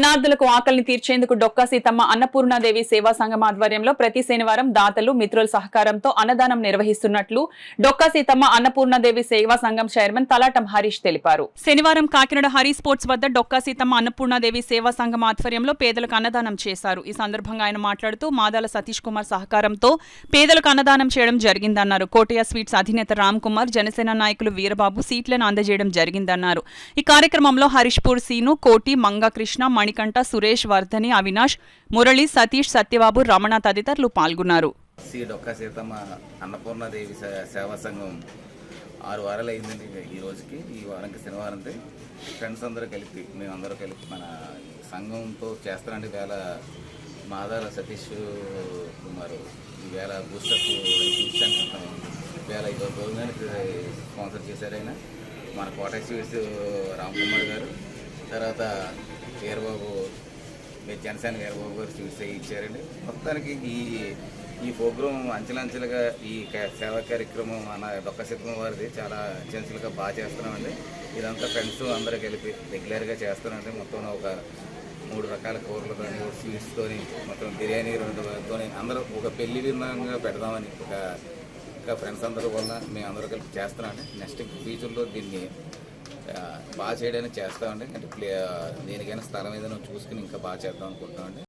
అనార్థులకు ఆకలిని తీర్చేందుకు డొక్కా సీతమ్మ అన్నపూర్ణాదేవి సేవా సంఘం ఆధ్వర్యంలో ప్రతి శనివారం దాతలు మిత్రుల సహకారంతో అన్నదానం నిర్వహిస్తున్నట్లు డొక్కా సీతమ్మ అన్నపూర్ణాదేవి సేవా సంఘం చైర్మన్ తలాటం హరీష్ తెలిపారు. శనివారం కాకినాడ హరీ స్పోర్ట్స్ వద్ద డొక్కా సీతమ్మ అన్నపూర్ణాదేవి సేవా సంఘం ఆధ్వర్యంలో పేదలకు అన్నదానం చేశారు. ఈ సందర్భంగా ఆయన మాట్లాడుతూ మాదాల సతీష్ కుమార్ సహకారంతో పేదలకు అన్నదానం చేయడం జరిగిందన్నారు. కోటయా స్వీట్స్ అధినేత రామ్ కుమార్ జనసేన నాయకులు వీరబాబు సీట్లను అందజేయడం జరిగిందన్నారు. ఈ కార్యక్రమంలో హరీష్పూర్ సీను కోటి మంగకృష్ణ మణికంఠ సురేష్ వర్ధని అవినాష్ మురళి సతీష్ సత్యబాబు రమణ తదితరులు పాల్గొన్నారు. శ్రీ డొక్కా సీతమ్మ అన్నపూర్ణదేవి సేవా సంఘం ఆరు వారాలు అయిందండి ఈ రోజుకి ఈ వారంకి శనివారం ఫ్రెండ్స్ అందరూ కలిపి మేమందరూ కలిపి మన సంఘంతో చేస్తానండి వేళ మాదాల సతీష్ కుమారు. ఈవేళ బూస్టప్ చూసాను వేళ ఇరవై భోజనానికి స్పాన్సర్ చేశారు ఆయన. మన కోట రామ్ కుమార్ గారు. తర్వాత వీరబాబు మీరు జనసేన వీరబాబు గారు చూసి ఇచ్చారండి. మొత్తానికి ఈ ఈ ప్రోగ్రాం అంచెలంచెలుగా ఈ క- సేవా కార్యక్రమం మన దొక్క సిద్ధం వారిది చాలా అంచెలంచెలుగా బాగా చేస్తున్నామండి. ఇదంతా ఫ్రెండ్స్ అందరూ కలిపి రెగ్యులర్గా చేస్తున్నామండి మొత్తం ఒక మూడు రకాల కూరలు కానీ స్వీట్స్తోని మొత్తం బిర్యానీ రెండుతోని అందరూ ఒక పెళ్ళి విధంగా పెడదామని ఒక ఇంకా ఫ్రెండ్స్ అందరూ వల్ల మేము అందరూ కలిపి చేస్తున్నామండి. నెక్స్ట్ ఫ్యూచర్లో దీన్ని బాగా చేయడానికి చేస్తామండి అంటే ప్లే దేనికైనా స్థలం ఏదైనా చూసుకుని ఇంకా బాగా చేద్దాం అనుకుంటున్నామండి